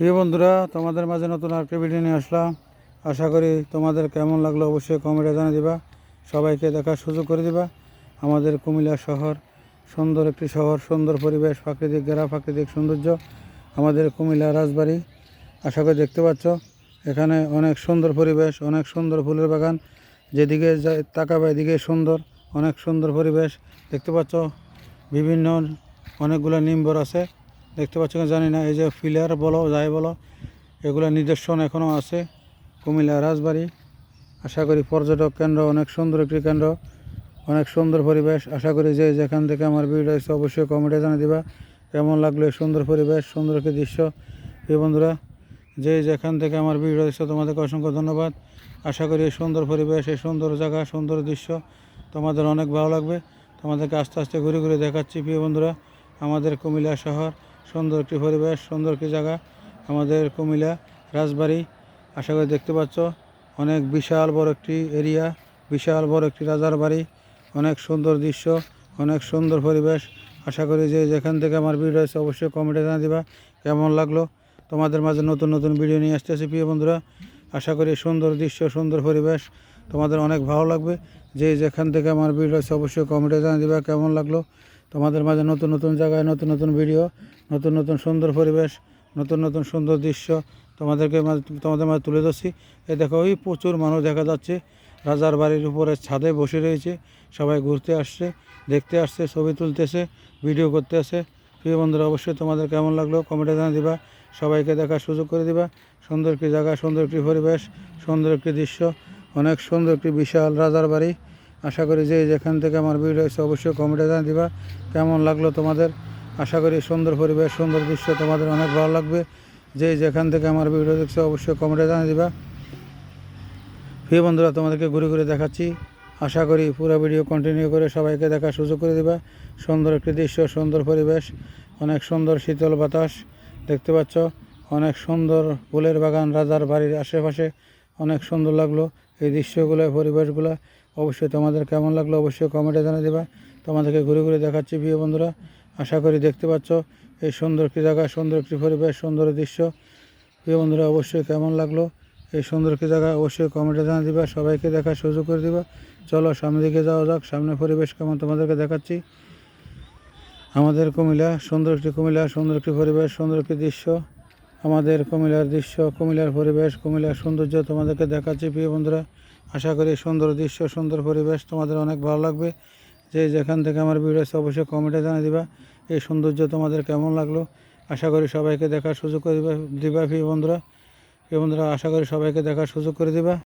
প্রিয় বন্ধুরা, তোমাদের মাঝে নতুন আরেকটি ভিডিও নিয়ে আসলাম। আশা করি তোমাদের কেমন লাগল অবশ্যই কমেন্টে জানিয়ে দিবা। সবাইকে দেখার সুযোগ করে দিবা। আমাদের কুমিল্লা শহর সুন্দর একটি শহর, সুন্দর পরিবেশ, প্রাকৃতিক ঘেরা, প্রাকৃতিক সৌন্দর্য আমাদের কুমিল্লা রাজবাড়ি। আশা করি দেখতে পাচ্ছ, এখানে অনেক সুন্দর পরিবেশ, অনেক সুন্দর ফুলের বাগান। যেদিকে যায় তাকাবে এদিকে সুন্দর, অনেক সুন্দর পরিবেশ। দেখতে পাচ্ছ, বিভিন্ন অনেকগুলো নিম্বর আছে। দেখতে পাচ্ছ জানি না, এই যে ফিলার বলো, যাই বলো, এগুলো নিদর্শন এখনও আছে কুমিল্লা রাজবাড়ি। আশা করি পর্যটক কেন্দ্র অনেক সুন্দর একটি কেন্দ্র, অনেক সুন্দর পরিবেশ। আশা করি যে যেখান থেকে আমার ভিডিও হয়েছে অবশ্যই কমেন্টে জানিয়ে দিবা। কেমন লাগল এই সুন্দর পরিবেশ, সুন্দর একটি দৃশ্য? এই বন্ধুরা, যে যেখান থেকে আমার ভিডিও হয়েছে তোমাদেরকে অসংখ্য ধন্যবাদ। আশা করি এই সুন্দর পরিবেশ, এই সুন্দর জায়গা, সুন্দর দৃশ্য তোমাদের অনেক ভালো লাগবে। তোমাদেরকে আস্তে আস্তে ঘুরে ঘুরে দেখাচ্ছি, প্রিয় বন্ধুরা। আমাদের কুমিল্লা শহর সুন্দর একটি পরিবেশ, সুন্দর একটি জায়গা আমাদের কুমিল্লা, রাজবাড়ি। আশা করি দেখতে পাচ্ছ, অনেক বিশাল বড় একটি এরিয়া, বিশাল বড় একটি রাজার বাড়ি, অনেক সুন্দর দৃশ্য, অনেক সুন্দর পরিবেশ। আশা করি যে যেখান থেকে আমার ভিডিও আছে অবশ্যই কমেন্টে জানিয়ে দিবা, কেমন লাগল? তোমাদের মাঝে নতুন নতুন ভিডিও নিয়ে আসতেছি প্রিয় বন্ধুরা। আশা করি সুন্দর দৃশ্য, সুন্দর পরিবেশ তোমাদের অনেক ভালো লাগবে। যে যেখান থেকে আমার ভিডিও আছে অবশ্যই কমেন্টে জানিয়ে দিবা, কেমন লাগল? তোমাদের মাঝে নতুন নতুন জায়গায়, নতুন নতুন ভিডিও নতুন নতুন সুন্দর পরিবেশ, নতুন নতুন সুন্দর দৃশ্য তোমাদেরকে তোমাদের মাঝে তুলে ধরছি। এ দেখো ওই প্রচুর মানুষ দেখা যাচ্ছে। রাজার বাড়ির উপরে ছাদে বসে রয়েছে। সবাই ঘুরতে আসছে, দেখতে আসছে, ছবি তুলতেছে ভিডিও করতে আসে। প্রিয় বন্ধুরা, অবশ্যই তোমাদের কেমন লাগল কমেন্টে জানিয়ে দিবা। সবাইকে দেখার সুযোগ করে দিবা। সুন্দর একটি জায়গা, সুন্দর একটি পরিবেশ, সুন্দর একটি দৃশ্য, অনেক সুন্দর একটি বিশাল রাজার বাড়ি। আশা করি যে যেখান থেকে আমার ভিডিও হয়েছে অবশ্যই কমেন্টে জানিয়ে দিবা। কেমন লাগল তোমাদের? আশা করি সুন্দর পরিবেশ, সুন্দর দৃশ্য তোমাদের অনেক ভালো লাগবে। যে যেখান থেকে আমার ভিডিও দেখছ অবশ্যই কমেন্টে জানিয়ে দিবা। প্রিয় বন্ধুরা, তোমাদেরকে ঘুরে ঘুরে দেখাচ্ছি। আশা করি পুরো ভিডিও কন্টিনিউ করে সবাইকে দেখার সুযোগ করে দিবা। সুন্দর একটি দৃশ্য, সুন্দর পরিবেশ, অনেক সুন্দর শীতল বাতাস দেখতে পাচ্ছ। অনেক সুন্দর ফুলের বাগান, রাজার বাড়ির আশেপাশে অনেক সুন্দর লাগল। এই দৃশ্যগুলো, পরিবেশগুলো অবশ্যই তোমাদের কেমন লাগল অবশ্যই কমেন্টে জানিয়ে দেবা। তোমাদেরকে ঘুরে ঘুরে দেখাচ্ছি প্রিয় বন্ধুরা। আশা করি দেখতে পাচ্ছ এই সুন্দর একটি জায়গা, সুন্দর একটি পরিবেশ, সুন্দর দৃশ্য। প্রিয় বন্ধুরা, অবশ্যই কেমন লাগল এই সুন্দর একটি জায়গা অবশ্যই কমেন্টে জানিয়ে দিবা। সবাইকে দেখার সুযোগ করে দিবা। চলো, সামনের দিকে যাওয়া যাক। সামনে পরিবেশ কেমন তোমাদেরকে দেখাচ্ছি। আমাদের কুমিল্লা, সুন্দর একটি কুমিল্লা, সুন্দর একটি পরিবেশ, সুন্দর একটি দৃশ্য। আমাদের কুমিল্লার দৃশ্য, কুমিল্লার পরিবেশ, কুমিল্লার সৌন্দর্য তোমাদেরকে দেখাচ্ছি প্রিয় বন্ধুরা। আশা করি সুন্দর দৃশ্য, সুন্দর পরিবেশ তোমাদের অনেক ভালো লাগবে। যে যেখান থেকে আমার ভিডিও অবশ্যই কমেন্টে জানিয়ে দিবা এই সৌন্দর্য তোমাদের কেমন লাগল। আশা করি সবাইকে দেখার সুযোগ করে দিবা দিবা প্রিয় বন্ধুরা। প্রিয় বন্ধুরা, আশা করি সবাইকে দেখার সুযোগ করে দিবা।